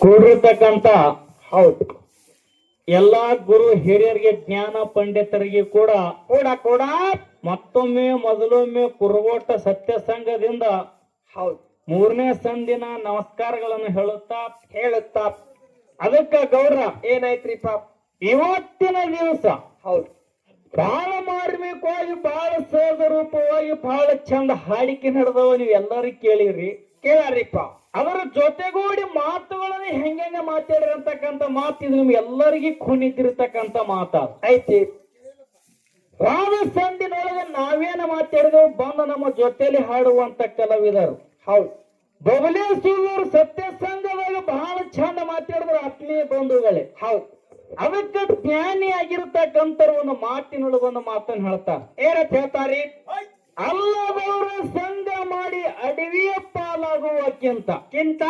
ಕೂಡಿರ್ತಕ್ಕಂತ ಹೌದು. ಎಲ್ಲಾ ಗುರು ಹಿರಿಯರಿಗೆ ಜ್ಞಾನ ಪಂಡಿತರಿಗೆ ಕೂಡ ಕೂಡ ಕೂಡ ಮತ್ತೊಮ್ಮೆ ಮೊದಲೊಮ್ಮೆ ಕುರುಗೋಟ ಸತ್ಯ ಸಂಘದಿಂದ ಹೌದು. ಮೂರನೇ ಸಂದಿನ ನಮಸ್ಕಾರಗಳನ್ನು ಹೇಳುತ್ತಾ ಹೇಳುತ್ತಾ. ಅದಕ್ಕ ಗೌಡ್ರ ಏನಾಯ್ತ್ರಿ ಪಾಪ ಇವತ್ತಿನ ದಿವಸ ಹೌದು. ಬಹಳ ಮಾರ್ಮಿಕವಾಗಿ ಬಾಳ ಸಹಜ ರೂಪವಾಗಿ ಬಹಳ ಚಂದ ಹಾಡಿಕೆ ನಡೆದವ ನೀವು ಎಲ್ಲರೂ ಕೇಳಿರಿ. ಕೇಳಾರಿಪ್ಪ, ಅದರ ಜೊತೆಗೂಡಿ ಮಾತುಗಳನ್ನು ಹೆಂಗೆ ಮಾತಾಡಿರತಕ್ಕಂತ ಮಾತು ಇದು ನಿಮ್ಗೆ ಎಲ್ಲರಿಗೂ ಕುಣಿತಿರ್ತಕ್ಕಂತ ಮಾತ ಐತಿ ರಾಮ ಸಂದಿನೊಳಗೆ ನಾವೇನ ಮಾತಾಡಿದೆವು? ಬಂದು ನಮ್ಮ ಜೊತೆಯಲ್ಲಿ ಹಾಡುವಂತ ಕಲಾವಿದರು. ಹೌದು. ಬಬಲೇಶ್ವರ ಸತ್ಯ ಸಂಘದಾಗ ಬಹಳ ಚಂದ ಮಾತಾಡಿದ್ರು ಆತ್ಮೀಯ ಬಂಧುಗಳೇ. ಹೌದು. ಅದಕ್ಕೆ ಜ್ಞಾನಿ ಆಗಿರ್ತಕ್ಕಂಥ ಒಂದು ಮಾತಿನೊಳಗ ಒಂದು ಮಾತನ್ನು ಹೇಳ್ತಾರೆ. ಏನಂತ ಹೇಳ್ತಾರಿ? ಅಲ್ಲದವರು ಸಂಘ ಮಾಡಿ ಅಡವಿಯ ಪಾಲಾಗುವಕ್ಕಿಂತ. ಕಿಂತ?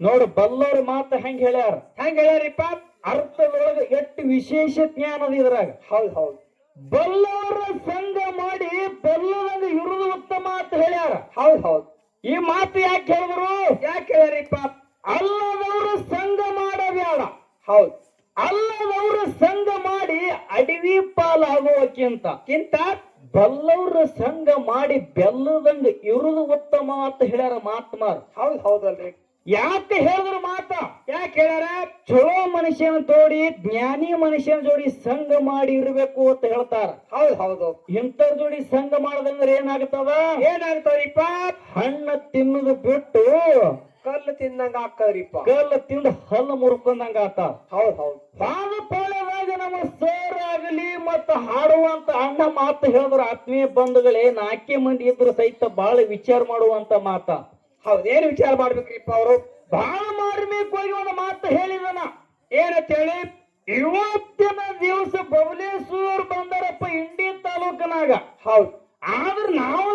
ನೋಡು ಬಲ್ಲವ್ರ ಮಾತು ಹೆಂಗ್ ಹೇಳ್ಯಾರ? ಹೆಂಗ್ ಹೇಳ್ಯಾರಿಪ್ಪ? ಅರ್ಥದೊಳಗ ಎಷ್ಟು ವಿಶೇಷ ಜ್ಞಾನದ ಇದ್ರಾಗ. ಹೌದು ಹೌದು. ಬಲ್ಲವರ ಸಂಘ ಮಾಡಿ ಬಲ್ಲದಂಗ ಇರುವುದು ಉತ್ತಮ ಅಂತ ಹೇಳ್ಯಾರ. ಹೌದು ಹೌದು. ಈ ಮಾತು ಯಾಕೆ ಹೇಳಿದ್ರು? ಯಾಕೆ ಹೇಳ್ಯಾರಿಪ್ಪ? ಅಲ್ಲದವರು ಸಂಘ ಮಾಡಬೇಡ. ಹೌದು. ಅಲ್ಲದವ್ರ ಸಂಘ ಮಾಡಿ ಅಡವಿ ಪಾಲಾಗುವಕ್ಕಿಂತ ಕಿಂತ ಬಲ್ಲವ್ರ ಸಂಘ ಮಾಡಿ ಬೆಲ್ಲದಂಗ ಇರುದು ಉತ್ತಮ ಅಂತ ಹೇಳ್ಯಾರ ಮಾತ್ಮಾರ್ ಹೌದ್ ಹೌದು ಹೌದಲ್ರಿ. ಯಾಕೆ ಹೇಳಿದ್ರು ಮಾತ? ಯಾಕೆ ಹೇಳ್ಯಾರ? ಚಲೋ ಮನುಷ್ಯನ ತೋಡಿ ಜ್ಞಾನಿ ಮನುಷ್ಯನ ಜೋಡಿ ಸಂಘ ಮಾಡಿ ಇರಬೇಕು ಅಂತ ಹೇಳ್ತಾರ. ಹೌದ್ ಹೌದು. ಇಂಥವ್ರ ಜೋಡಿ ಸಂಘ ಮಾಡದಂದ್ರೆ ಏನಾಗ್ತದ? ಏನಾಗ್ತದ್ರಿಪ್ಪ ಹಣ್ಣು ತಿನ್ನುದು ಬಿಟ್ಟು ಕಲ್ಲು ತಿಂದಂಗ ಆಕ್ಕದ್ರಿಪ್ಪ ಕಲ್ಲು ತಿಂದು ಹಲ್ಲು ಮುರ್ಕೊಂಡಂಗ ಆತ. ಹೌದು ಹೌದು. ಪಾಳದಾಗ ನಮ್ಮ ಸರ್ ಆಗಲಿ ಮತ್ತ ಹಾಡುವಂತ ಅಣ್ಣ ಮಾತು ಹೇಳಿದ್ರ ಆತ್ಮೀಯ ಬಂಧುಗಳೇ ನಾಲ್ಕೇ ಮಂದಿ ಇದ್ರು ಸಹಿತ ಬಹಳ ವಿಚಾರ ಮಾಡುವಂತ ಮಾತ. ಹೌದು ಏನ್ ವಿಚಾರ ಮಾಡ್ಬೇಕ್ರಿಪ್ಪ ಅವರು? ಬಹಳ ಮಾರ್ಮಿಕವಾಗಿ ಒಂದು ಮಾತು ಹೇಳಿದನ. ಏನಂತ ಹೇಳಿ ಇವತ್ತಿನ ದಿವಸ ಬಬಲೇಶ್ವರ್ ಬಂದರಪ್ಪ ಇಂಡಿ ತಾಲೂಕನಾಗ. ಹೌದು. ಆದ್ರ ನಾವು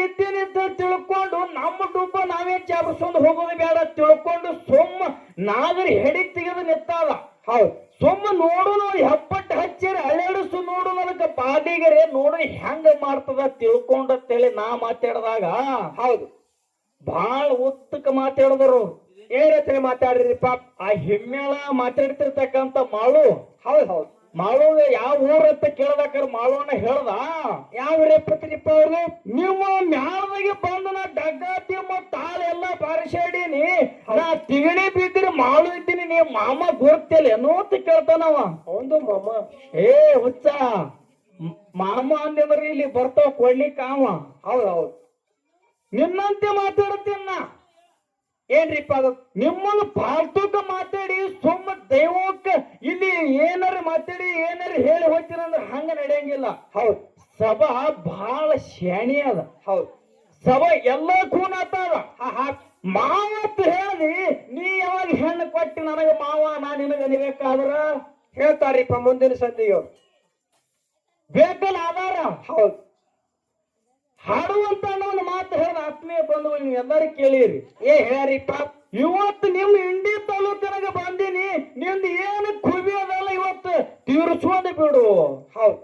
ಅಂತ ತಿಳ್ಕೊಂಡು ನಮ್ಮ ಡುಬ್ಬ ನಾವೇ ಚಾಬರ್ಸ್ಕೊಂಡು ಹೋಗೋದು ಬೇಡ. ತಿಳ್ಕೊಂಡು ಸೊಮ್ಮ ನಾಗರಿ ಹೆಡಿ ತೆಗೆದು ನಿತ್ತಾದ ಹೌದು. ಸೊಮ್ಮ ನೋಡೋದು ಹೆಪ್ಪಟ್ಟು ಹಚ್ಚಿರಿ ಅಳೆಡಿಸು ನೋಡು ಅದಕ್ಕೆ ಪಾಡಿಗರೇ, ನೋಡು ಹೆಂಗ ಮಾಡ್ತದ ತಿಳ್ಕೊಂಡಂತೇಳಿ ನಾ ಮಾತಾಡಿದಾಗ. ಹೌದು. ಬಹಳ ಉತ್ತಕ ಮಾತಾಡಿದ್ರು ಏನಂತ ಮಾತಾಡ್ರಿಪ್ಪ ಆ ಹಿಮ್ಮೇಳ ಮಾತಾಡ್ತಿರ್ತಕ್ಕಂತ ಮಾಳು. ಹೌದು ಹೌದು. ಮಾಳುಗ ಯಾವ ಊರ ಅಂತ ಕೇಳ್ಬೇಕಾರ ಮಾಳೋನ ಹೇಳ್ದ. ಯಾವ ರೇಪತ್ರಿಪ್ಪ ಅವ್ರು? ನಿಮ್ಮ ಮ್ಯಾಲದಾಗೆ ಬಂದು ನಾ ಡಗ್ಗಾತಿ ಮತ್ತ ತಾಳೆಲ್ಲ ಬಾರಿಸಾಡೀನಿ ನಾ ತಿಗಣಿ ಬಿದ್ದಿರಿ ಮಾಳು ಇದ್ದೀನಿ ನೀ ಮಾಮ ಗುರ್ತಿಲ್ಲ ಏನೋ ಅಂತ ಕೇಳ್ತಾನವ ಒಂದು ಮಾಮ. ಏ ಹುಚ್ಚ ಮಾಮ ಅಂದಿದ್ರೆ ಇಲ್ಲಿ ಬರ್ತಾವ ಕೊಡ್ಲಿಕ್ಕ ಅವ. ಹೌದೌದು ಹೌದು. ನಿನ್ನಂತೆ ಮಾತಾಡ್ತೀನಿ ನಾ. ಏನ್ರಿಪ್ಪ ಅದು? ನಿಮ್ಮನ್ನು ಫಾಲ್ತುಕ ಮಾತಾಡಿ ಸುಮ್ಮ ದೈವಕ್ಕ ಇಲ್ಲಿ ಏನಾರ ಮಾತಾಡಿ ಏನಾರ ಹೇಳಿ ಹೋಗ್ತೀರಂದ್ರೆ ನಡೆಯಂಗಿಲ್ಲ ಹೌದು. ಸಭಾ ಬಹಳ ಶ್ರೇಣಿ ಅದ. ಹೌದು. ಸಭಾ ಎಲ್ಲ ಖೂನ್ ಮಾವತ್ತು ಮಾವತ್ ಹೇಳಿ ನೀ ಯಾವಾಗ ಹೆಣ್ಣು ಕೊಟ್ಟಿ ನನಗೆ ಮಾವ ನಾ ನಿನಗೆ ಅನಿಬೇಕಾದ್ರ ಹೇಳ್ತಾರೀಪ ಮುಂದಿನ ಸಂಧಿಯವರು ಬೇಕಲ್ಲ ಆಧಾರ? ಹೌದು. ಹಾಡುವಂತ ಒಂದು ಮಾತು ಹೇಳಿದ ಆತ್ಮೀಯ ಬಂಧುಗಳು ನೀವು ಎಲ್ಲರೂ ಕೇಳಿರಿ. ಏ ಹೇಳ್ಯಾರಿಪ್ಪ. ಇವತ್ತು ನಿಮ್ ಇಂಡಿ ತಾಲೂಕಿನಾಗ ಬಂದೀನಿ ನಿಮ್ದು ಏನು ಖುಬಿ ಅದಲ್ಲ ಇವತ್ತು ತೀರ್ಸ್ಕೊಂಡು ಬಿಡು. ಹೌದು.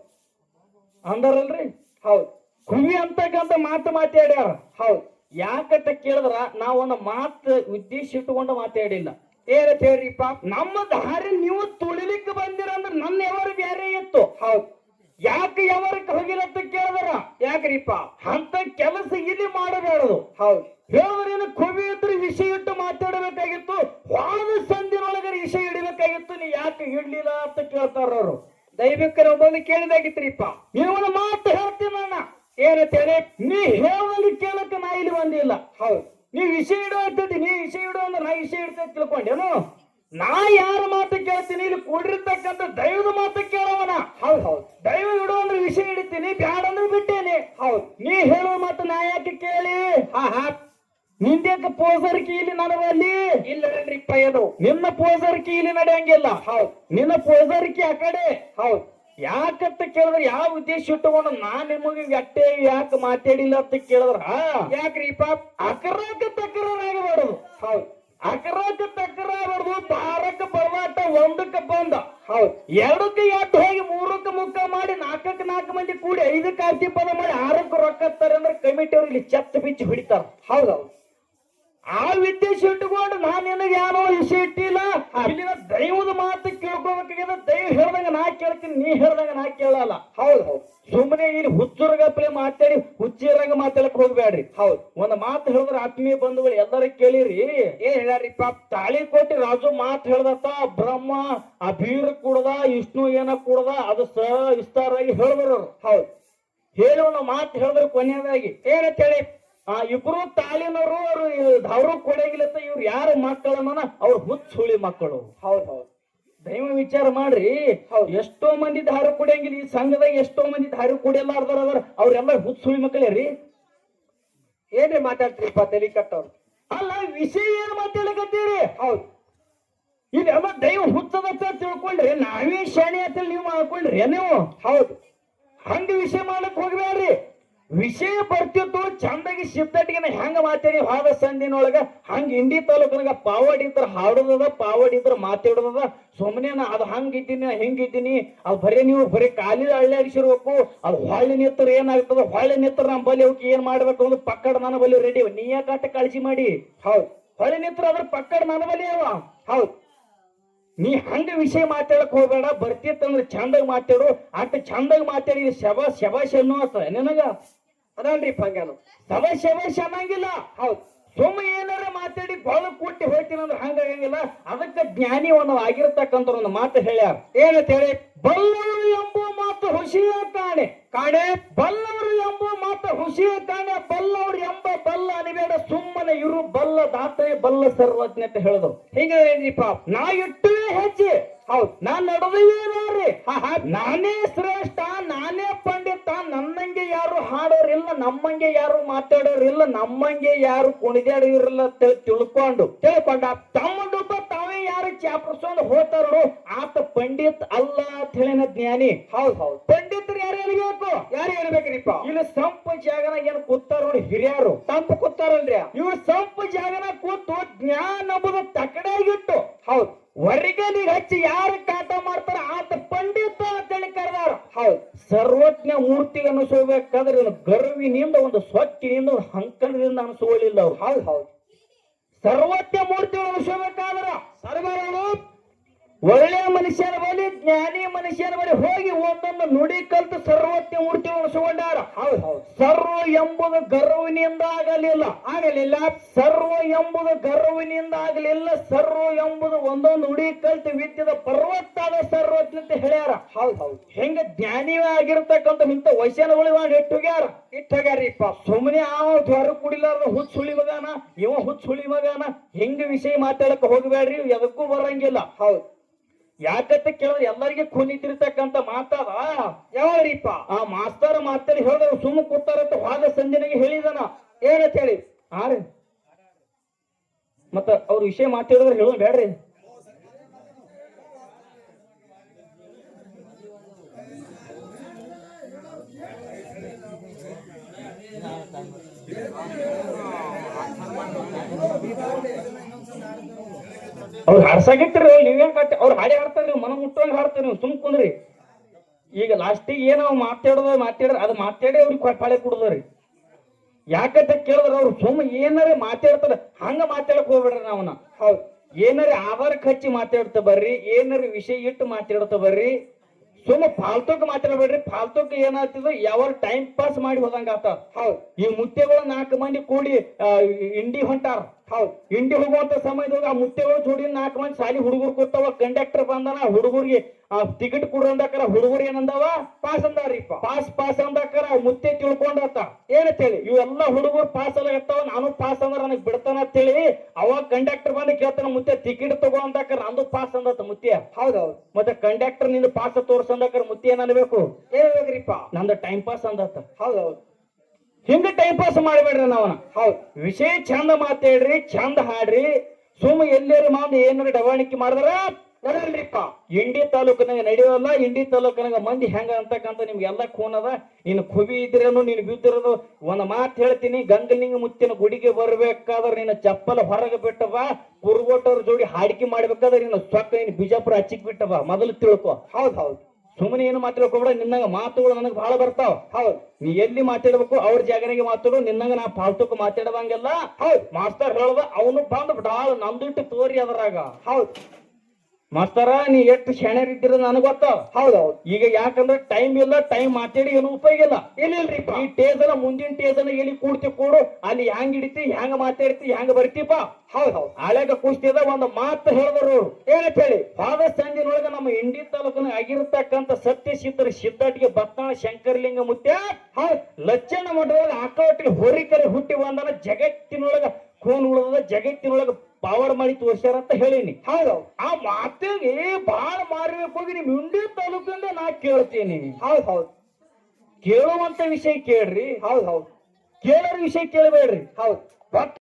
ಅಂದಾರಲ್ರಿ? ಹೌದು. ಕುಮಿ ಅಂತಕ್ಕಂತ ಮಾತು ಮಾತಾಡ್ಯಾರ. ಹೌದು. ಯಾಕಂತ ಕೇಳಿದ್ರ ಒಂದು ಮಾತು ಉದ್ದೇಶ ಇಟ್ಟುಕೊಂಡು ಮಾತಾಡಿಲ್ಲ. ಏನಂತ ಹೇಳ್ರಿಪ್ಪ ನಮ್ಮ ದಾರಿ ನೀವು ತುಳಿಲಿಕ್ಕೆ ಬಂದಿರ ಅಂದ್ರೆ ನನ್ನ ಎವರು ಬೇರೆ ಇತ್ತು? ಹೌದು. ಯಾಕೆ ಯಾವರಕ್ಕೆ ಹೋಗಿಲ್ಲ ಅಂತ ಕೇಳಿದ್ರ? ಯಾಕ್ರಿಪ್ಪ ಅಂತ ಕೆಲಸ ಇಲ್ಲಿ ಮಾಡಬೇಡದು. ಹೌದು. ಹೇಳಿದ್ರೇನು ಕೊವಿ ಇದ್ರೆ ವಿಷಯ ಇಟ್ಟು ಮಾತಾಡಬೇಕಾಗಿತ್ತು. ವಾದ ಸಂಧಿನೊಳಗೆ ವಿಷಯ ಇಡಬೇಕಾಗಿತ್ತು ನೀ ಯಾಕೆ ಇಡ್ಲಿಲ್ಲ ಅಂತ ಕೇಳ್ತಾರ ಅವರು. ದೈವಿಕರ ಒಬ್ಬಂದು ಕೇಳಿದಾಗಿತ್ರಿಪ್ಪ ನೀವು ಮಾತು ಹೇಳ್ತೀನಿ ಅಣ್ಣ. ಏನಂತ ನೀ ಹೇಳೋದು ಕೇಳಕ್ಕೆ ನಾ ಇಲ್ಲಿ ಬಂದಿಲ್ಲ. ಹೌದು. ನೀ ವಿಷಯ ಇಡೋ ಅಂತ ನೀ ವಿಷಯ ಇಡೋ ಅಂದ್ರೆ ನಾ ವಿಷಯ ಇಡ್ತೇನೆ ತಿಳ್ಕೊಂಡೇನು? ನಾ ಯಾರ ಮಾತು ಕೇಳ್ತೀನಿ, ಇಲ್ಲಿ ಕೂಡಿರ್ತಕ್ಕಂಥ ದೈವದ ಮಾತು ಕೇಳವನ? ಹೌದು ಹೌದು. ದೈವ ಇಡೋ ಅಂದ್ರೆ ವಿಷಯ ಇಡ್ತೀನಿ, ಬ್ಯಾಡ ಅಂದ್ರೆ ಬಿಟ್ಟೇನೆ. ಹೌದು. ನೀ ಹೇಳೋ ಮಾತು ನಾ ಯಾಕೆ ಕೇಳಿ? ಹಾ ಹಾ. ನಿಂದ್ಯಾಕ ಪೋಸರ್ ಇಲ್ಲಿ ನನವಲ್ಲಿ ಇಲ್ಲ ಏನು ನಿನ್ನ ಪೋಸರ್ ಇಲ್ಲಿ ನಡೆಯಂಗಿಲ್ಲ. ಹೌದು. ನಿನ್ನ ಪೋಸರ್ಕಿ ಆ ಕಡೆ? ಹೌದು. ಯಾಕಂತ ಕೇಳಿದ್ರೆ ಯಾವ ಉದ್ದೇಶ ಇಟ್ಟುಕೊಂಡು ನಾ ನಿಮಗೆ ಅಟ್ಟೆ ಯಾಕೆ ಮಾತಾಡಿಲ್ಲ ಅಂತ ಕೇಳಿದ್ರ? ಯಾಕ್ರಿ ಪಾಪ? ಅಕರಾಕ ತಕರಾರಾಗಬಾರದು ಹೌದು. ಅಕರಾಕ ತಕರಾಗಬಾರ್ದು ಬಾರಕ ಬರ್ವಾಟ ಒಂದಕ್ಕೆ ಬಂದ. ಹೌದು. ಎರಡಕ್ಕೆ ಎಟ್ಟು ಹೋಗಿ ಮೂರಕ್ಕೆ ಮುಕ್ಕ ಮಾಡಿ ನಾಲ್ಕಕ್ಕೆ ನಾಲ್ಕು ಮಂದಿ ಕೂಡಿ ಐದಕ್ಕೆ ಆರ್ತಿ ಪದ ಮಾಡಿ ಆರಕ್ಕೆ ರೊಕ್ಕ ಹತ್ತಾರೆ ಅಂದ್ರೆ ಕಮಿಟಿ ಅವ್ರಿಗೆ ಚೆತ್ತ ಬಿಚ್ಚಿ ಹೊಡಿತಾರ. ಹೌದೌದು ಆ ವಿದ್ಯೆ ಇಟ್ಟುಕೊಂಡು ನಾನು ನಿನಗೆ ಯಾರೋ ವಿಷಯ ಇಟ್ಟಿಲ್ಲ. ಇಲ್ಲಿನ ದೈವದ ಮಾತು ಕೇಳ್ಕೊಬೇಕಿನ ದೈವ ಹೇಳ್ದಂಗ ನಾ ಕೇಳ್ತೀನಿ ನೀ ಹೇಳ್ದಂಗ ನಾ ಕೇಳಲ್ಲ. ಹೌದು ಹೌದು. ಸುಮ್ಮನೆ ಇಲ್ಲಿ ಹುಚ್ಚುರಗಪ್ಪಲೆ ಮಾತಾಡಿ ಹುಚ್ಚಿರಂಗ ಮಾತಾಡಕ್ ಹೋಗ್ಬೇಡ್ರಿ. ಹೌದು. ಒಂದ್ ಮಾತು ಹೇಳಿದ್ರೆ ಆತ್ಮೀಯ ಬಂಧುಗಳು ಎಲ್ಲರೂ ಕೇಳಿರಿ. ಏನ್ ತಾಳಿ ಕೊಟ್ಟಿ ರಾಜು ಮಾತು ಹೇಳ್ದತ್ತ ಬ್ರಹ್ಮ ಆ ಬೀರ್ ಕುಡ್ದ ವಿಷ್ಣು ಏನ ಕುಡ್ದ ಅದು ಸ ವಿಸ್ತಾರವಾಗಿ ಹೇಳಿದ್ರು. ಹೌದು. ಹೇಳುವ ಮಾತು ಹೇಳಿದ್ರೆ ಕೊನೆಯದಾಗಿ. ಏನಂತ ಹೇಳಿ? ಆ ಇಬ್ರು ತಾಳಿನವರು ಅವರು ಅವರು ಕೊಡಗಿಲತ್ತ ಇವ್ರು ಯಾರು ಮಾತಾಡಮ್ಮನ ಅವ್ರ ಹುಚ್ಚ ಸುಳಿ ಮಕ್ಕಳು. ಹೌದ್ ಹೌದು. ದೈವ ವಿಚಾರ ಮಾಡ್ರಿ. ಎಷ್ಟೋ ಮಂದಿ ದಾರು ಕುಡಿಯಂಗಿಲ್ಲ ಈ ಸಂಘದಾಗ ಎಷ್ಟೋ ಮಂದಿ ದಾರು ಕುಡಿಯಲಾರ್ದಾರ ಅದಾರ ಅವ್ರೆಲ್ಲ ಹುಚ್ಚ ಸುಳಿ ಮಕ್ಕಳೇ ರೀ? ಏನ್ರಿ ಮಾತಾಡ್ತೀರಿಪ್ಪ ತಲೆ ಕಟ್ಟವ್ರು ಅಲ್ಲ ವಿಷಯ ಏನ್ ಮಾತಾಡಕತ್ತೀರಿ ಹೌದು. ಇದೆಲ್ಲ ದೈವ ಹುಚ್ಚದ ಅಂತ ತಿಳ್ಕೊಂಡ್ರಿ ನಾವೇ ಶಾಣೆ ಅಂತ ನೀವು ಮಾಡ್ಕೊಂಡ್ರಿ ನೀವು ಹೌದು. ಹಂಗ ವಿಷಯ ಮಾಡಕ್ ಹೋಗ್ಬೇಡ್ರಿ ವಿಷಯ ಬರ್ತಿತ್ತು, ಚಂದಾಗಿ ಶಿಫ್ಟಿನ ಹೆಂಗ ಮಾತಾಡಿ ಹಾದ ಸಂದಿನೊಳಗ ಹಂಗ ಇಂಡಿ ತಾಲೂಕನಾಗ ಪಾವಡಿ ಇದ್ರ ಹಾಡೋದದ, ಪಾವಡಿ ಇದ್ರ ಮಾತಾಡೋದದ ಸುಮ್ಮನೆ ಅದು ಹಂಗಿದ್ದೀನಿ ಹೆಂಗಿದ್ದೀನಿ ಅದು ಬರೀ ನೀವು ಬರೀ ಕಾಲಿ ಅಳ್ಳಾಡಿಸಿರ್ಬೇಕು ಅದು ಹೊಳ್ಳಿ ನಿತ್ರ ಏನಾಗ್ತದ? ಹೊಳ್ಳಿ ನಿತ್ರ ನಮ್ಮ ಬಲಿ ಅವಕ್ಕೆ ಏನ್ ಮಾಡ್ಬೇಕು ಅಂದ್ರೆ ಪಕ್ಕಡ ನನ್ನ ಬಲಿ ರೆಡಿ ನೀ ಯಾಕಾಟ ಕಾಳಜಿ ಮಾಡಿ? ಹೌದು. ಹೊಳ್ಳಿ ನಿತ್ರ ಅದ್ರ ಪಕ್ಕಡ ನನ್ನ ಬಲಿ ಅವ. ಹೌದು. ನೀ ಹಂಗ ವಿಷಯ ಮಾತಾಡಕ್ ಹೋಗ್ಬೇಡ ಬರ್ತಿತ್ತಂದ್ರೆ ಚಂದಾಗಿ ಮಾತಾಡು. ಅಟ್ ಚಂದಾಗಿ ಮಾತಾಡಿ ಶವ ಶಬಾಷ್ ಅನ್ನೋ ನಿನಗ? ಅದನ್ರಿ ಹಂಗಾನು ಸಭಾ ಶಬಾಷ್ ಅನ್ನಂಗಿಲ್ಲ. ಹೌದು. ಸುಮ್ಮ ಏನಾರ ಮಾತಾಡಿ ಗೋಳ ಕೂಟಿ ಹೋಗ್ತೀನಿ ಅಂದ್ರೆ ಹಂಗಾಗಂಗಿಲ್ಲ ಅದಕ್ಕೆ ಜ್ಞಾನಿ ಒಂದು ಆಗಿರ್ತಕ್ಕಂಥ ಒಂದು ಮಾತು ಹೇಳ್ಯಾರ. ಏನಂತ ಹೇಳಿ? ಬಲ್ಲವರು ಎಂಬುವ ಮಾತು ಹುಷಿಯ ಕಾಣೆ ಕಾಣೆ ಬಲ್ಲವರು ಎಂಬುವ ಮಾತು ಹುಷಿಯ ಕಾಣೆ ಬಲ್ಲವರು ಎಂಬ ಬಲ್ಲ ಅನಿಬೇಡ, ಸುಮ್ಮನೆ ಇರು. ಬಲ್ಲ ದಾತೆ, ಬಲ್ಲ ಸರ್ವಜ್ಞ ಅಂತ ಹೇಳಿದ್ರು ಹೀಗೆ ನಾ ಇಟ್ಟುವೆ ಹೆಜ್ಜೆ ಹೌದು, ನಾ ನಡೆದುವೇನಾರಿ ನಾನೇ ಶ್ರೇಷ್ಠ, ನಾನೇ ಪಂಡಿತ. ನನ್ನಂಗೆ ಯಾರು ಹಾಡೋರಿಲ್ಲ, ನಮ್ಮಂಗೆ ಯಾರು ಮಾತಾಡೋರಿಲ್ಲ, ನಮ್ಮಂಗೆ ಯಾರು ಕುಣಿದಾಡಿರಲ್ಲ ತಿಳ್ಕೊಂಡು. ತಿಳ್ಕೊಂಡ ತಮ್ಮ ಯಾರು ಚಾಪರ್ಸ್ಕೊಂಡು ಹೋತಾರೋ ಆತ ಪಂಡಿತ್ ಅಲ್ಲ ಅಂತ ಹೇಳಿನ ಜ್ಞಾನಿ. ಹೌದು ಹೌದು. ಪಂಡಿತರು ಯಾರು ಹೇಳ್ಬೇಕು? ಯಾರು ಹೇಳ್ಬೇಕ್ರಿಪ್ಪ ಇಲ್ಲಿ ಸಂಪ ಜಾಗನ ಏನ್ ಕೂತಾರ ನೋಡಿ ಹಿರಿಯರು. ಸಂಪ ಕೂತಾರಲ್ರಿ? ಇವ್ರು ಸಂಪ ಜಾಗನ ಕೂತು ಜ್ಞಾನ ಎಂಬುದು ಹೌದ್ ಹೌದು. ಹೊರಗಲಿಗೆ ಹಚ್ಚಿ ಯಾರು ಕಾಟ ಮಾಡ್ತಾರ ಆತ ಪಂಡಿತ ಅಂತೇಳಿ ಕರೆದಾರ. ಹೌದು. ಸರ್ವಜ್ಞ ಮೂರ್ತಿ ಅನಿಸೋಬೇಕಾದ್ರೆ ಗರ್ವಿನಿಂದ ಒಂದು ಸ್ವಚ್ಛನಿಂದ ಒಂದು ಹಂಕಣದಿಂದ ಅನಿಸೋಳಿಲ್ಲ ಅವ್ರು. ಹೌದು ಹೌದು. ಸರ್ವಜ್ಞ ಮೂರ್ತಿ ಅನಿಸೋಬೇಕಾದ್ರ ಸರ್ವರನು ಒಳ್ಳೆ ಮನುಷ್ಯರ ಬಳಿ, ಜ್ಞಾನಿ ಮನುಷ್ಯರ ಬಳಿ ಹೋಗಿ ಒಂದೊಂದು ನುಡಿ ಕಲ್ತು ಸರ್ವಜ್ಞ ಮೂರ್ತಿ ಉಳಿಸಿಕೊಂಡಾರ. ಸರ್ವ ಎಂಬುದು ಗರ್ವಿನಿಂದ ಆಗಲಿಲ್ಲ. ಆಗಲಿಲ್ಲ. ಸರ್ವ ಎಂಬುದು ಗರ್ವಿನಿಂದ ಆಗಲಿಲ್ಲ. ಸರ್ವ ಎಂಬುದು ಒಂದೊಂದು ನುಡಿ ಕಲ್ತು ವಿದ್ಯದ ಪರ್ವತ್ತಾದ ಸರ್ವಜ್ಞ ಅಂತ ಹೇಳ್ಯಾರ. ಹೌದು ಹೆಂಗ ಜ್ಞಾನಿವೇ ಆಗಿರ್ತಕ್ಕಂಥ ಇಂಥ ವಯಸ್ಸಿನ ಮಾಡಿ ಇಟ್ಟುಗ್ಯಾರ. ಇಟ್ಟೋಗ್ಯಾರಿಪ್ಪ ಸುಮ್ಮನೆ ಆ ಜ್ವರ ಕುಡಿಲಾರ್ದ ಹುಚ್ಚ ಸುಳಿ ಇವ ಹುಚ್ಚ ಸುಳಿ ಹೆಂಗ ವಿಷಯ ಮಾತಾಡಕ್ ಹೋಗ್ಬೇಡ್ರಿ, ಎದಕ್ಕೂ ಬರಂಗಿಲ್ಲ. ಹೌದು. ಯಾಕಂತ ಕೇಳಿದ್ರೆ ಎಲ್ಲರಿಗೆ ಕುನಿತಿರ್ತಕ್ಕಂಥ ಮಾತಾದ. ಯಾವ್ರಿಪ್ಪ? ಆ ಮಾಸ್ತರ ಮಾತಾಡಿ ಹೇಳಿದ್ರು ಸುಮ್ಮ ಕೂತಾರಂತ ಹೋದ ಸಂಜೆನಾಗೆ ಹೇಳಿದಾನ. ಏನಂತ ಹೇಳಿ? ಆ ರೀ. ಮತ್ತ ಅವ್ರ ವಿಷಯ ಮಾತಾಡಿದ್ರೆ ಹೇಳೋದು ಬೇಡ್ರಿ. ಅವ್ರು ಹಾಡ್ಸಾಗಿಟ್ರಿ ನೀವೇನ್ ಕಟ್ಟಿ ಅವ್ರು ಹಾಡಿ ನೀವು ಮನ ಮುಟ್ಟಂಗ ಹಾಡ್ತಾರ, ನೀವು ಸುಮ್ ಕುಂದ್ರಿ. ಈಗ ಲಾಸ್ಟಿಗೆ ಏನೋ ಮಾತಾಡೋದ ಮಾತಾಡ್ರ ಅದು ಮಾತಾಡಿ ಅವ್ರಿಗೆ ಪಾಳೆ ಕುಡ್ದ್ರಿ. ಯಾಕಂತ ಕೇಳಿದ್ರ ಅವ್ರು ಸುಮ್ಮ ಏನಾರ ಮಾತಾಡ್ತಾರ, ಹಂಗ ಮಾತಾಡಕ್ ಹೋಗ್ಬೇಡ್ರಿ ನಾವನ್ನ ಹೌದು. ಏನಾರ ಆಧಾರಕ್ಕೆ ಹಚ್ಚಿ ಮಾತಾಡ್ತಾ ಬರ್ರಿ, ಏನಾರ ವಿಷಯ ಇಟ್ಟು ಮಾತಾಡ್ತಾ ಬರ್ರಿ ಸುಮ್ಮ ಫಾಲ್ತುಕ್ ಮಾತಾಡಬೇಡ್ರಿ, ಫಾಲ್ತುಕ್ ಏನಾಗ್ತದ ಯಾವ ಟೈಮ್ ಪಾಸ್ ಮಾಡಿ ಹೋದಂಗ ಆತ ಹೌದು. ಈ ಮುತ್ತೆಗಳ ನಾಲ್ಕು ಮಂದಿ ಕೂಡಿ ಇಂಡಿ ಹೊಂಟಾರ. ಹೌದು. ಇಂಡಿ ಹೋಗುವಂತ ಸಮಯದಾಗ ಆ ಮುತ್ತೆಗಳು ಜೋಡಿ ನಾಲ್ಕು ಮಂದಿ ಸಾಲಿ ಹುಡುಗರು ಕೂತಾವ ಕಂಡಕ್ಟರ್ ಬಂದನ ಹುಡುಗರಿಗೆ ಟಿಕೆಟ್ ಕೊಡು ಅಂದಾಕರ ಹುಡುಗರು ಏನಂದವ? ಪಾಸ್ ಅಂದಾರಿಪ್ಪ. ಪಾಸ್ ಪಾಸ್ ಅಂದಾಕರ ಮುತ್ತೆ ತಿಳ್ಕೊಂಡತ್ತ ಏನಂತ ಹೇಳಿ ಇವೆಲ್ಲ ಹುಡುಗರು ಪಾಸ್ ಎಲ್ಲ ಇರ್ತಾವ ನಾನು ಪಾಸ್ ಅಂದ್ರ ನನಗ್ ಬಿಡ್ತಾನ ಅಂತ ಹೇಳಿ ಅವಾಗ ಕಂಡಕ್ಟರ್ ಬಂದ ಕೇಳ್ತಾನ ಮುತ್ತೆ ಟಿಕೆಟ್ ತಗೋ ಅಂದಾಕರ ನಂದು ಪಾಸ್ ಅಂದತ್ತ ಮುತ್ತೆ. ಹೌದೌದು. ಹೌದು ಮತ್ತೆ ಕಂಡಕ್ಟರ್ನಿಂದ ಪಾಸ್ ತೋರ್ಸಂದಾಕರ ಮುತ್ತೆ ಏನ್ ಅನ್ಬೇಕು? ಏನ್ ನಂದು ಟೈಮ್ ಪಾಸ್ ಅಂದತ್ತ ಹೌದೌದು. ಹೌದು ಹಿಂಗ ಟೈಮ್ ಪಾಸ್ ಮಾಡಬೇಡ್ರಿ ನಾವನ ಹೌದು. ವಿಷಯ ಚಂದ ಮಾತಾಡ್ರಿ ಚಂದ ಹಾಡ್ರಿ. ಸುಮ್ಮ ಎಲ್ಲರೂ ಮಂದಿ ಏನಾರ ಡವಾಣಿಕೆ ಮಾಡಿದ್ರ ನಡಲ್ರಿಪ್ಪ. ಇಂಡಿ ತಾಲೂಕಿನಾಗ ನಡೆಯೋಲ್ಲ ಇಂಡಿ ತಾಲೂಕಿನಾಗ ಮಂದಿ ಹೆಂಗ ಅಂತಕ್ಕಂತ ನಿಮ್ಗೆಲ್ಲ ಖೂನ್ ಅದ. ನೀನು ಖುಬಿ ಇದ್ರೇನು ನೀನ್ ಬಿದ್ದಿರೋದು ಒಂದ್ ಮಾತು ಹೇಳ್ತೀನಿ. ಗಂಗಲಿಂಗ ಮುತ್ತಿನ ಗುಡಿಗೆ ಬರ್ಬೇಕಾದ್ರೆ ನಿನ್ನ ಚಪ್ಪಲ ಹೊರಗೆ ಬಿಟ್ಟವ ಕುರುಗೋಟವ್ರ ಜೋಡಿ ಹಾಡಿಕೆ ಮಾಡ್ಬೇಕಾದ್ರೆ ನಿನ್ನ ಸೊಕ್ಕ ನೀನು ಬಿಜಾಪುರ ಹಚ್ಚಿಕ್ ಬಿಟ್ಟವ ಮೊದಲು ತಿಳ್ಕೊ. ಹೌದು ಹೌದು. ಸುಮ್ಮನೆ ಏನು ಮಾತಾಡ್ಕೋಬೇಡ ನಿನ್ನಂಗ ಮಾತುಗಳು ನನಗೆ ಬಹಳ ಬರ್ತಾವ. ಹೌದು. ನೀ ಎಲ್ಲಿ ಮಾತಾಡ್ಬೇಕು ಅವ್ರ ಜಾಗನಾಗೆ ಮಾತಾಡು, ನಿನ್ನಂಗ ನಾ ಫಾಲ್ತುಕ್ ಮಾತಾಡದಂಗೆಲ್ಲ ಹೌದು. ಮಾಸ್ತರ್ ಹೇಳ್ದ, ಅವನು ಬಂದ್ ಬಿಡಾಳ ನಮ್ದು ತೋರಿ ಅದರಾಗ. ಹೌದು. ಮಾಸ್ತರ ನೀ ಎಷ್ಟು ಶಣರಿದ್ದೀರ ನನಗೆ ಗೊತ್ತ? ಹೌದು ಹೌದು. ಈಗ ಯಾಕಂದ್ರೆ ಟೈಮ್ ಇಲ್ಲ ಟೈಮ್ ಮಾತಾಡಿ ಏನು ಉಪಯೋಗ ಇಲ್ಲ. ಇಲ್ಲ ಈ ಟೇಸನ ಮುಂದಿನ ಟೇಸನ ಎಲ್ಲಿ ಕೂಡ್ತಿ ಕೂಡು? ಅಲ್ಲಿ ಹೆಂಗ್ ಹಿಡಿತಿ ಹೆಂಗ್ ಮಾತಾಡ್ತಿ ಹ್ಯಾಂಗ ಬರ್ತೀಪ ಹೌದೌದು ಹೌದು. ಹಳೆಗ ಕುಸ್ತಿದ ಒಂದು ಮಾತು ಹೇಳಿದ್ರು ಏನಂತ ಹೇಳಿ ಫಾದರ್ ಸಂಜಿನೊಳಗ ನಮ್ಮ ಇಂಡಿ ತಾಲೂಕನ ಆಗಿರತಕ್ಕಂತ ಸತ್ಯ ಸಿದ್ಧರ ಸಿದ್ಧಾಟಿಗೆ ಬತ್ತಾಳ ಶಂಕರಲಿಂಗ ಮುತ್ಯ ಹೌದು. ಲಚ್ಚನ ಮಠದೊಳಗ ಆಕವಟ್ಟಿಗೆ ಹೊರಿಕರೆ ಹುಟ್ಟಿ ಬಂದನ ಜಗತ್ತಿನೊಳಗ ಖೂನ್ ಉಳಿದ ಜಗತ್ತಿನೊಳಗ ಪಾವರ್ ಮಾಡಿ ತೋರ್ಸ್ಯಾರ ಅಂತ ಹೇಳೀನಿ. ಹೌದು. ಆ ಮಾತಿಗೆ ಬಾಳ ಮಾರ್ಬೇಕು ಹೋಗಿ ನಿಮ್ ಇಂಡಿ ತಾಲೂಕಿಂದ ನಾ ಕೇಳ್ತೀನಿ. ಹೌದು ಹೌದು. ಕೇಳುವಂತ ವಿಷಯ ಕೇಳ್ರಿ. ಹೌದು ಹೌದು. ಕೇಳೋರ್ ವಿಷಯ ಕೇಳಬೇಡ್ರಿ. ಹೌದು.